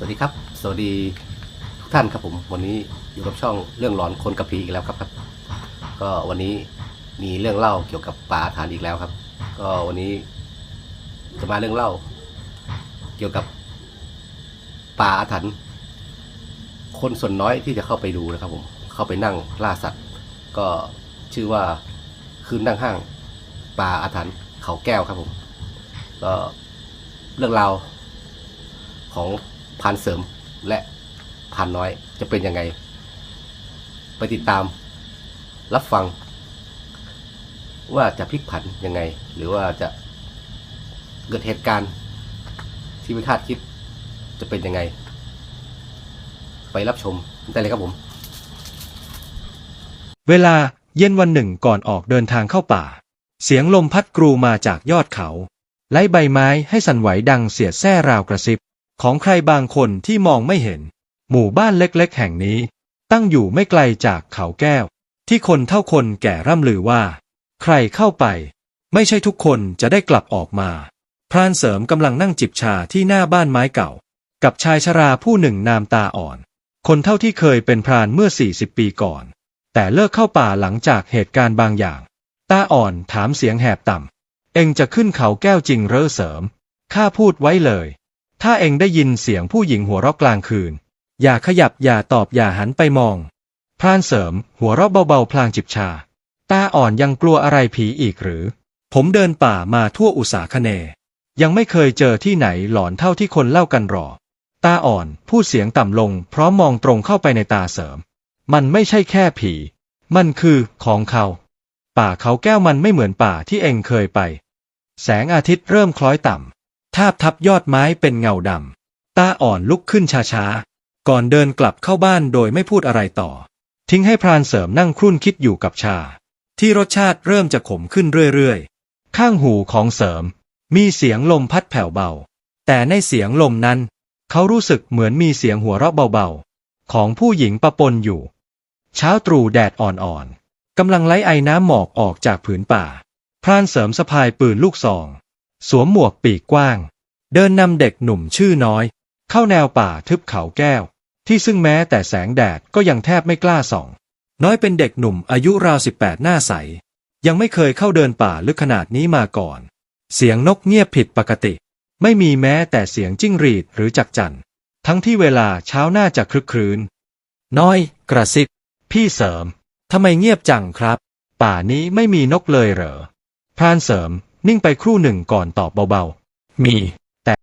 สวัสดีครับ สวัสดีทุกท่านครับผม วันนี้อยู่กับช่องเรื่องหลอนคนกับผีอีกแล้วครับครับ ก็วันนี้มีเรื่องเล่าเกี่ยวกับป่าอาถรรพ์อีกแล้วครับ ก็วันนี้จะมาเรื่องเล่า เกี่ยวกับป่าอาถรรพ์คนส่วนน้อยที่จะเข้าไปดูนะครับผม เข้าไปนั่งล่าสัตว์ ก็ชื่อว่าคืนนั่งห้างป่าอาถรรพ์เขาแก้วครับผม ก็เรื่องราวของ พานเสริมและพานน้อยจะเป็นยังไง ไปติดตามรับฟัง ว่าจะพลิกผันยังไง หรือว่าจะเกิดเหตุการณ์ที่ไม่คาดคิดจะเป็นยังไง ไปรับชมได้เลยครับผม เวลาเย็นวันหนึ่งก่อนออกเดินทางเข้าป่า เสียงลมพัดกรูมาจากยอดเขา ไล่ใบไม้ให้สั่นไหวดังเสียดแส้ราวกระซิบ ของใครบางคนที่มองไม่เห็น หมู่บ้านเล็กๆ แห่งนี้ ตั้งอยู่ไม่ไกลจากเขาแก้ว ที่คนเท่าคนแก่ร่ำลือว่า ใครเข้าไป ไม่ใช่ทุกคนจะได้กลับออกมา พรานเสริมกำลังนั่งจิบชาที่หน้าบ้านไม้เก่า กับชายชราผู้หนึ่งนามตาอ่อน คนเท่าที่เคยเป็นพรานเมื่อ 40 ปีก่อน แต่เลิกเข้าป่าหลังจากเหตุการณ์บางอย่าง ตาอ่อนถามเสียงแหบต่ำเองจะขึ้นเขาแก้วจริงเหรอเสริม ข้าพูดไว้เลย ถ้าเองได้ยินเสียงผู้หญิงหัวเราะกลางคืน อย่าขยับอย่าตอบอย่าหันไปมอง พรานเสริม หัวเราะเบาๆพลางจิบชา ตาอ่อนยังกลัวอะไรผีอีกหรือ ผมเดินป่ามาทั่วอุสาคเน ยังไม่เคยเจอที่ไหนหลอนเท่าที่คนเล่ากันหรอ ตาอ่อนพูดเสียงต่ำลง พร้อมมองตรงเข้าไปในตาเสริม มันไม่ใช่แค่ผี มันคือของเขา ป่าเขาแก้วมันไม่เหมือนป่าที่เองเคยไป แสงอาทิตย์เริ่มคล้อยต่ำ ทาบทับยอดไม้เป็นเงาดำตาอ่อนลุกขึ้นช้าๆ ก่อนเดินกลับเข้าบ้านโดยไม่พูดอะไรต่อ ทิ้งให้พรานเสริมนั่งครุ่นคิดอยู่กับชา ที่รสชาติเริ่มจะขมขึ้นเรื่อยๆ ข้างหูของเสริม มีเสียงลมพัดแผ่วเบา แต่ในเสียงลมนั้น เขารู้สึกเหมือนมีเสียงหัวเราะเบาๆ ของผู้หญิงปะปนอยู่ เช้าตรู่แดดอ่อนๆกำลังไล่ไอน้ำหมอกออกจากผืนป่า พรานเสริมสะพายปืนลูกซอง สวมหมวกปีกกว้าง เดินนำเด็กหนุ่มชื่อน้อย เข้าแนวป่าทึบเขาแก้ว ที่ซึ่งแม้แต่แสงแดดก็ยังแทบไม่กล้าส่อง น้อยเป็นเด็กหนุ่มอายุราวสิบแปดหน้าใส ยังไม่เคยเข้าเดินป่าลึกขนาดนี้มาก่อน เสียงนกเงียบผิดปกติ ไม่มีแม้แต่เสียงจิ้งหรีดหรือจักจั่นทั้งที่เวลาเช้าน่าจะคลึกครื้น น้อย กระซิบ พี่เสริมทำไมเงียบจังครับ ป่านี้ไม่มีนกเลยเหรอพรานเสริม นิ่งไปครู่หนึ่งก่อนตอบเบาๆ มี